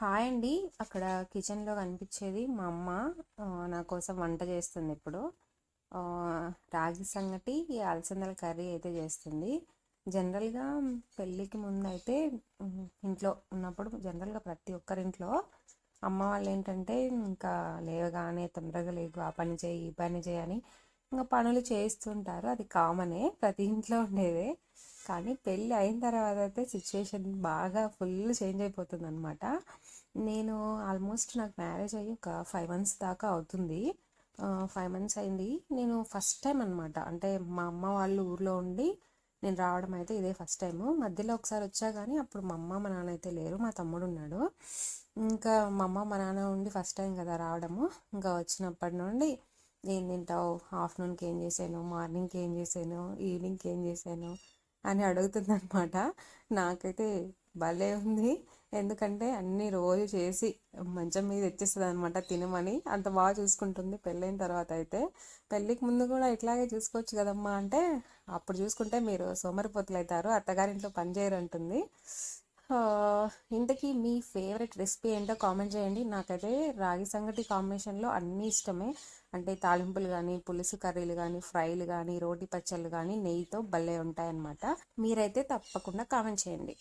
Hi అండి. అక్కడ కిచెన్లో కనిపించేది మా అమ్మ. నా కోసం వంట చేస్తుంది ఇప్పుడు. రాగి సంగటి అలసందల కర్రీ అయితే చేస్తుంది. జనరల్గా పెళ్ళికి ముందు అయితే ఇంట్లో ఉన్నప్పుడు జనరల్గా ప్రతి ఒక్కరింట్లో అమ్మ వాళ్ళు ఏంటంటే ఇంకా లేవగానే తొందరగా లేవు ఆ పని చేయి ఈ పని చేయి అని ఇంకా పనులు చేస్తుంటారు. అది కామనే ప్రతి ఇంట్లో ఉండేదే. కానీ పెళ్ళి అయిన తర్వాత అయితే సిచ్యువేషన్ బాగా ఫుల్ చేంజ్ అయిపోతుంది అనమాట నేను ఆల్మోస్ట్ నాకు మ్యారేజ్ అయ్యి ఒక ఫైవ్ మంత్స్ దాకా అవుతుంది. ఫైవ్ మంత్స్ అయింది. నేను ఫస్ట్ టైం అనమాట అంటే మా అమ్మ వాళ్ళు ఊర్లో ఉండి నేను రావడం అయితే ఇదే ఫస్ట్ టైము. మధ్యలో ఒకసారి వచ్చా కానీ అప్పుడు మా అమ్మ మా నాన్న అయితే లేరు. మా తమ్ముడు ఉన్నాడు. ఇంకా మా అమ్మ మా నాన్న ఉండి ఫస్ట్ టైం కదా రావడము. ఇంకా వచ్చినప్పటి నుండి ఏం తింటావు? ఆఫ్టర్నూన్కి ఏం చేశాను? మార్నింగ్కి ఏం చేశాను? ఈవినింగ్కి ఏం చేశాను? అని అడుగుతుందనమాట నాకైతే భలే ఉంది. ఎందుకంటే అన్ని రోజు చేసి మంచం మీద తెచ్చేస్తుంది అనమాట తినమని. అంత బాగా చూసుకుంటుంది పెళ్ళైన తర్వాత అయితే. పెళ్ళికి ముందు కూడా ఇట్లాగే చూసుకోవచ్చు కదమ్మా అంటే అప్పుడు చూసుకుంటే మీరు సోమరిపోతులు అవుతారు అత్తగారింట్లో పని చేయరు అంటుంది ఇంతకీ మీ ఫేవరెట్ రెసిపీ ఏంటో కామెంట్ చేయండి. నాకైతే రాగి సంగటి కాంబినేషన్లో అన్నీ ఇష్టమే. అంటే తాలింపులు కానీ పులుసు కర్రీలు కానీ ఫ్రైలు కానీ రోటి పచ్చళ్ళు కానీ నెయ్యితో భలే ఉంటాయన్నమాట. మీరైతే తప్పకుండా కామెంట్ చేయండి.